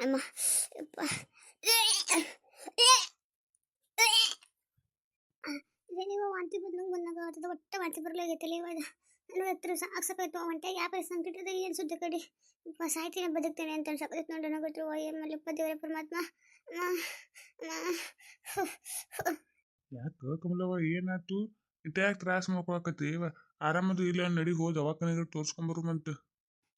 ಅಮ್ಮ ಯಪ್ಪ. ಇದೇ ನೀವು ವಾಂತಿ ಬಂದಂಗೆ ಒಟ್ಟ ವಾಂತಿ ಬರಲಾಗೈತಲ್ಲ ಇವಾಗ ನನಗೆ ಹತ್ರ ಸಾಕ್ಸಾಕಾಯ್ತು ಹೊಂಟೆ ಯಾವ ಸಂಕಟದ ಏನು ಸುದ್ದಿ ಕಡೆ ಸಾಯ್ತೀನಿ ಬದುಕ್ತೇನೆ ಅಂತ ಅನ್ಸಕತ್ತೈತೆ ನೋಡಿ ನನಗೆ ಗೊತ್ತು ಓ ಏನು ಮಲ್ಲಿಪ್ಪ ದೇವರ ಪರಮಾತ್ಮ. ಯಾಕೆ ಕಮಲವ್ವ ಏನಾಯ್ತು ಇಟ್ಯಾಕೆ ತ್ರಾಸ ಮಾಡ್ಕೊಳಕತ್ತಿ ಆರಾಮದು ಇಲ್ಲ ನಡಿ ಹೋದ್ ದವಾಖಾನೆಗೆ ತೋರ್ಸ್ಕೊಂಬರು ಮತ್ತೆ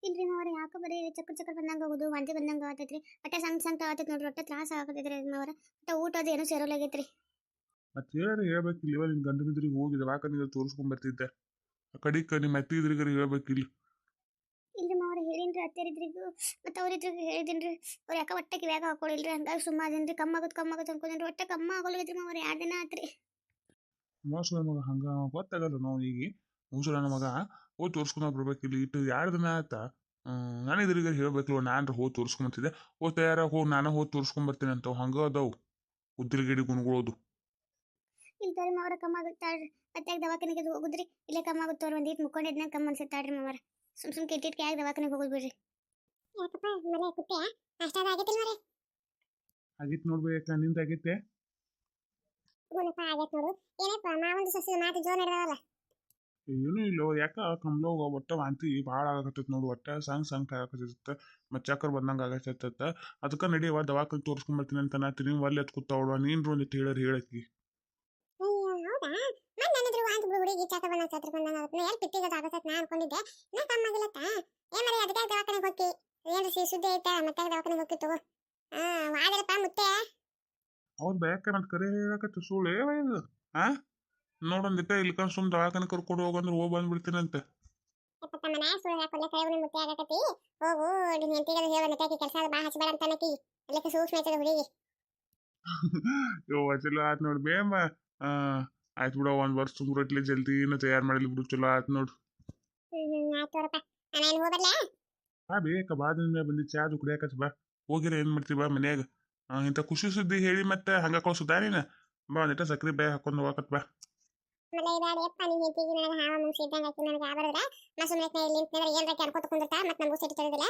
ಇಲ್ರಿ ಮಾವ್ರ ಯಾಕೆ ಬರೀ ಚಕ್ರ ಚಕ್ರ ಬಂದಂಗ ಹೋಗೋದು ವಾಂತಿ ಬಂದಂಗ ಆಗತೈತ್ರಿ ಒಟ್ಟ ಸಂಗ್ ಸಂಗ್ ಆಗತೈತಿ ನೋಡ್ರಿ ಒಟ್ಟ ತ್ರಾಸ ಆಗತೈತ್ರಿ ಮಾವ್ರ. ಒಟ್ಟ ಊಟ ಅದು ಏನೂ ಸೇರೋಲಾಗೈತ್ರಿ ಮತ್ತೆ ಹೇಳಿ ಹೇಳ್ಬೇಕು ಇಲ್ಲಿ ನಿನ್ ಗಂಡನ ಇದ್ರಿಗೆ ಹೋಗಿ ದವಾಖಾನೆಗೆ ತೋರಿಸ್ಕೊಂಬರ್ತಿದ್ದೆ ಆ ಕಡಿಕ ನಿಮ್ಮ ಅತ್ತಿ ಇದ್ರಿಗೆ ಹೇಳ್ಬೇಕಿಲ್ಲ ಇಲ್ರಿ ಮಾವ್ರ ಹೇಳಿನ್ರಿ ಅತ್ತೆರಿದ್ರಿಗೂ ಮತ್ತೆ ಅವ್ರಿದ್ರಿಗೆ ಹೇಳಿದಿನ್ರಿ. ಅವ್ರು ಯಾಕೆ ಒಟ್ಟ ಕಿವ್ಯಾಗ ಹಾಕೊಳಿಲ್ರಿ ಹಂಗಾಗಿ ಸುಮ್ಮ ಅದೇನ್ರಿ ಕಮ್ಮ ಆಗುತ್ತೆ ಕಮ್ಮ ಆಗುತ್ತೆ ಅನ್ಕೊಂಡ್ರಿ ಒಟ್ಟ ಕಮ್ಮ ಆಗೋಲ್ಗೈತ್ರಿ ಮಾವರ ಎರಡು ದಿನ ಆತ್ರಿ. ಮೋಸ ಮಗ ಹಂಗ ಗೊತ್ತಾಗಲ್ಲ ನಾವು ಈಗ ಮುಸುಳನ ಮಗ. ಹೋಗಿ ಬರ್ಬೇಕು ಇಲ್ಲಿ. ಇಟ್ಟು ಎರಡು ದಿನ ಆಯ್ತಾ ನಾನು ಇದ್ರಿಗೆ ಹೇಳ್ಬೇಕಲ್ವ ನಾನು ಹೋಗಿ ತೋರ್ಸ್ಕೊಂಬರ್ತಿದ್ದೆ ಓ ತಯಾರ ಹೋಗಿ ನಾನು ಹೋಗಿ ತೋರಿಸ್ಕೊಂಬರ್ತೀನಿ ಅಂತ ಹಂಗ ಅದಾವು. ಉದ್ರಿಗಿಡಿ ಗುಣಗಳೋದು. ಇಲ್ತಾರಿ ಮಾವರ ಕಮ್ಮ ಆಗುತ್ತಾಳ್ರಿ ಮತ್ತೆ ದವಾಖಾನೆಗೆ ಹೋಗುದ್ರಿ? ಇಲ್ಲ ಕಮ್ಮ ಆಗುತ್ತೆ ಅವ್ರು ಒಂದೀಟ್ ಮುಕ್ಕೊಂಡಿದ್ನ ಕಮ್ಮ ಅನ್ಸುತ್ತಾಳ್ರಿ ಮಾವರ. ಸುಮ್ ಸುಮ್ ಕೆಟ್ಟಿಟ್ ಯಾಕೆ ದವಾಖಾನೆಗೆ ಹೋಗೋದು ಬಿಡ್ರಿ. ಯಾಕಪ್ಪ ಮನೆ ಕುಟ್ಟೆ ಅಷ್ಟಾದ ಆಗೈತಿಲ್ಲ ಮರೆ. ಆಗಿತ್ತು ನೋಡ್ಬೇಕ ನಿಂದ ಆಗೈತೆ ಏನಪ್ಪ ಆಗೈತೆ ನೋಡು. ಏನಪ್ಪ ಮಾವಂದು ಸಸ್ಯದ ಮಾತು ಜೋರ್ ನಡೆದವಲ್ಲ. ಏನೂ ಇಲ್ಲೋ. ಯಾಕ ಕಮ್ಲೋಗ ಒಟ್ಟ ವಾಂತಿ ಭಾಳ ಆಗಕತ್ತೈತಿ ನೋಡು. ಒಟ್ಟ ಸಂಗ್ ಸಂಗ್ ಆಗಕತ್ತೈತೆ. ಮತ್ತೆ ಚಕ್ಕರ್ ಬಂದಂಗೆ ಆಗತ್ತೈತ ಅದಕ್ಕೆ ನಡೆಯವ ದವಾಖಾನೆ ತೋರ್ಸ್ಕೊಂಬರ್ತೀನಿ ಅಂತ ನಾತೀನಿ ಒಲ್ಲಿ ಎತ್ ಕೂತಾವಳ ನೀನು ಒಂದು ಹೇಳರಿ ಹೇಳಕ್ಕಿ. ಹುಡುಗಿ ಚಾಕ ಬಂದ ಛತ್ರ ಬಂದಂಗ ಆಗುತ್ತೆ ಎಲ್ಲಿ ಪಿಟ್ಟಿಗೆ ಆಗತ್ತೆ ನಾ ಅನ್ಕೊಂಡಿದ್ದೆ. ನಾ ಕಮ್ಮ ಆಗಿಲ್ಲತ್ತ ಏನ್ ಮರಿ ಅದಕ್ಕೆ ದವಾಖಾನೆಗೆ ಹೋಗಿ ಏನ್ರಿ ಸಿ ಸುದ್ದಿ ಐತಾ? ಮತ್ತೆ ದವಾಖಾನೆಗೆ ಹೋಗಿ ತಗೋ? ಹಾ ವಾದರಪ್ಪ ಮುತ್ತೆ. ಅವ್ರು ಬೇಕ ಮತ್ತೆ ಕರೆ ಹೇಳಕತ್ತ ಸುಳ್ಳೇ ಹಾ ಇದು ನೋಡೊಂದಿಟ್ಟ ಇಲ್ಕಂಡ್ ಸುಮ್ ದವಾಖಾನೆ ಕರ್ಕೊಂಡು ಹೋಗಂದ್ರೆ ಹೋಗಿ ಬಂದ್ಬಿಡ್ತೀನಂತೆ. ಯಪ್ಪ ಮನೆ ಸುಳ್ಳು ಹಾಕೊಲ್ಲ ಕೈ ಮುತ್ತೆ ಆಗಕತ್ತಿ. ಹೋಗು ನಿನ್ನ ಹೆಂಡತಿಗೆ ಹೇಳ ಕೆಲಸ ಬಾ ಹಚ್ಚಬೇಡ ಅಂತ ಅನ್ನಕಿ. ಅಲ್ಲಕ್ಕೆ ಸೂಕ್ಷ್ಮ ಐತದ ಹುಡುಗಿ. ಯೋ ಚಲೋ ಆತ್ ನೋಡು ಬೇಮ. ಆ ಆಯ್ತು ಬಿಡ ಒಂದ್ ವರ್ಷ ಸುಮ್ರಟ್ಲಿ ಜಲ್ದಿನ ತಯಾರು ಮಾಡಲಿ ಬಿಡು ಚಲೋ ಆತ್ ನೋಡು. ಹ್ಮ್ ಆಯ್ತು ನಾನು ಬೇಕ ಬಾ ಬಂದಿ ಚಾ ಚಾದು ಕುಡಿಯಾಕತ್ ಬಾ. ಹೋಗಿರ ಏನ್ ಮಾಡ್ತಿ ಬಾ ಮನ್ಯಾಗ. ಇಂಥ ಖುಷಿ ಸುದ್ದಿ ಹೇಳಿ ಮತ್ತೆ ಹಂಗ ಕಳ್ಸುದಾ ನೀನ? ಬಾ ಒಂದಿಟ್ಟ ಸಕ್ರಿ ಬೇ ಹಾಕೊಂಡು ಹೋಗಕತ್ ಬಾ. ಮಲ್ಲ ಬ್ಯಾಡ ಅಪ್ಪ ನೀನ್ ಹೆಂಡತಿಗೆ ನನಗೆ ಹಾವ ಮುಂಗ್ಸಿ ಇದ್ದಂಗೆ ಆಕಿ ನನಗೆ ಆಬರದ್ರ ನಾ ಸುಮ್ಮನೆ ಇಲ್ಲಿ ನಿಂತ್ರೆ ಏನ್ ರಕ್ಕೆ ಅನ್ಕೋತ ಕುಂದಿರ್ತಾ ಮತ್ತೆ ನಮಗೂ ಸಿಟ್ಟು ಇಲ್ಲ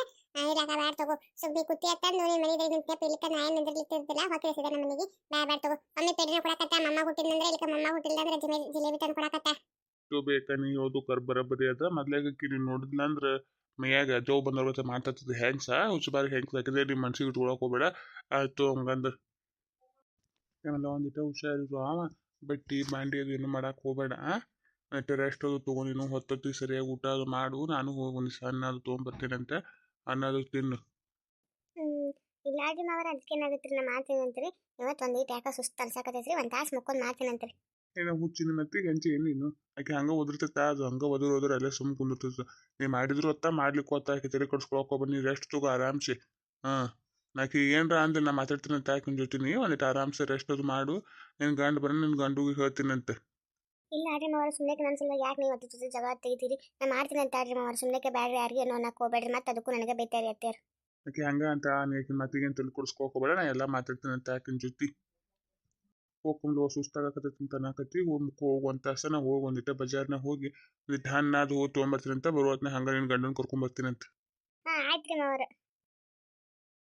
ಬ್ಯಾಡ ತಗೋ. ಸುಬ್ಬಿ ಕುತ್ತಿ ಅತ್ತ? ನೋಡಿ, ಮನೆ ನಿಂತೆ ಇಲ್ಲಿಕ ನಾ ಏನು ನಿಂದಿರ್ಲಿಕ್ಕಿರ್ತಿಲ್ಲ ಹೊಕ್ಕಿಸಿದ ನಮ್ಮ ಮನೆಗೆ. ಬ್ಯಾಡ ಬ್ಯಾಡ ತಗೋ. ಒಮ್ಮೆ ಪೆಡಿನ ಕೊಡಕತ್ತ? ಮಮ್ಮ ಹುಟ್ಟಿಲ್ಲಂದ್ರೆ ಇಲ್ಲಿಕ ಮಮ್ಮ ಹುಟ್ಟಿಲ್ಲ ಅಂದ್ರೆ ಜಿಲೇಬಿ ತಂದು ಕೊಡಕತ್ತ? ಇದು ಬೇಕಾ ನೀ? ಓದು ಕರ್ ಬರಬರಿ ಅದ. ಮೊದ್ಲಾಗ ನೀ ನೋಡಿದ್ಲ ಅಂದ್ರ ಮೈಯಾಗ ಜೋ ಬಂದವ್ರ ಮಾತಾಡ್ತದ ಹೆಂಗ್ಸ? ಹುಚ್ಚ ಬಾರಿ ಹೆಂಗ್ಸ ಯಾಕಂದ್ರೆ ನಿಮ್ಮ ಮನ್ಸಿಗೆ ಇಟ್ಕೊಳಕ್ ಹೋಗ್ಬೇಡ. ಆಯ್ತು ಹಂಗಂದ್ರೆ ಆಮೇಲೆ ಒಂದಿಟ ಹುಷಾರಿರು. ಅವ ಬಟ್ಟಿ ಬಾಂಡಿ ಅದು ಏನು ಮಾಡಕ್ಕೆ ಹೋಗಬೇಡ ಮತ್ತೆ ರೆಸ್ಟ್ ಅದು ತಗೋ ನೀನು ಸರಿಯಾಗಿ ಊಟ ಅದು ಮಾಡು ನಾನು ಹೋಗಿ ಒಂದು ಅನ್ನ ಅದು ಅಂತ ಅನ್ನ ಅದು ತಿನ್ನು. ಇಲ್ಲಾಗಿ ಮಾವರ ಅದಕ್ಕೆ ಏನಾಗುತ್ತೆ ನಾ ಮಾಡ್ತೀನಿ ಅಂತೀರಿ? ಇವತ್ತು ಒಂದು ಯಾಕ ಸುಸ್ತು ಅನ್ಸಕತ್ತೈತ್ರಿ ಒಂದು ತಾಸು ಮುಕ್ಕೊಂಡು ಮಾಡ್ತೀನಿ ಅಂತೀರಿ. ಏನೋ ಹುಚ್ಚಿನ ಮತ್ತೆ ಹಂಚಿ ಏನು ನೀನು? ಆಕೆ ಹಂಗೆ ಒದರ್ತೈತ ಅದು ಹಂಗೆ ಒದ್ರ ಹೋದ್ರೆ ಅಲ್ಲೇ ಸುಮ್ ಕುಂದಿರ್ತೈತ ನೀ ಮಾಡಿದ್ರು ಹೊತ್ತ ಮಾಡ್ಲಿಕ್ಕೆ ಹೊತ್ತ ಆಕೆ ತಲೆ ಕಡ್ಸ್ಕೊಳಕ್ ಹೋಗ್ಬ ನೀ ರೆಸ್ಟ್ ತಗೋ ಆರಾಮ್ಸಿ ಹಾ? ನಾಕಿ ಏನರ ಅಂದ್ರೆ ನಾ ಮಾತಾಡ್ತೀನಿ ಅಂತ ಆಕಿನ ಜೊತೆ ನೀ ಒಂದಿಟ್ಟು ಆರಾಮ್ಸೆ ರೆಸ್ಟ್ ಅದು ಮಾಡು. ನಿನ್ ಗಂಡ ಬರ ನಿನ್ ಗಂಡುಗೆ ಹೇಳ್ತೀನಂತೆ ಇಲ್ಲ ಆದ್ರೆ ಮಾವರ ಸುಮ್ಮನೆ ನನ್ನ ಸಲ ಯಾಕೆ ನೀವು ಅದ್ರ ಜೊತೆ ಜಗಳ ತೆಗಿತೀರಿ? ನಾ ಮಾಡ್ತೀನಿ ಅಂತ ಆಡ್ರಿ ಮಾವರ ಸುಮ್ಮನೆ ಬ್ಯಾಡ್ರಿ ಯಾರಿಗೆ ಏನೋ ನಾ ಕೋಬೇಡ್ರಿ ಮತ್ತೆ ಅದಕ್ಕೂ ನನಗೆ ಬೈತಾರಿ ಅತ್ತೆಯರು. ಆಕೆ ಹಂಗ ಅಂತ ನೀ ಆಕಿನ ತಲೆ ಕೊಡ್ಸ್ಕೊಳಕ್ ಹೋಗ್ಬೇಡ ನಾ ಎಲ್ಲ ಮಾತಾಡ್ತೀನಿ ಅಂತ ಆಕಿನ ಜೊತೆ? ಹೋಗ್ಕೊಂಡು ಸುಸ್ತಾಗಕತ್ತೈತಿ ಅಂತ ಅನ್ನಕತ್ತಿ ಹೋಗಿ ಹೋಗಿ ಒಂದು ತಾಸನ ಹೋಗಿ ಒಂದಿಟ್ಟ ಬಜಾರ್ನಾಗ ಹೋಗಿ ಒಂದಿಟ್ಟು ಅದು ಹೋಗಿ ತೊಗೊಂಬರ್ತೀನಿ ಅಂತ ಬರುವತ್ನ ಹಂಗ ನಿನ್ನ ಗಂಡನ ಕರ್ಕೊಂಬರ್ತೀನಂತೆ ಹಾಂ ಆಯ್ತು ರೀ ಮಾವರ.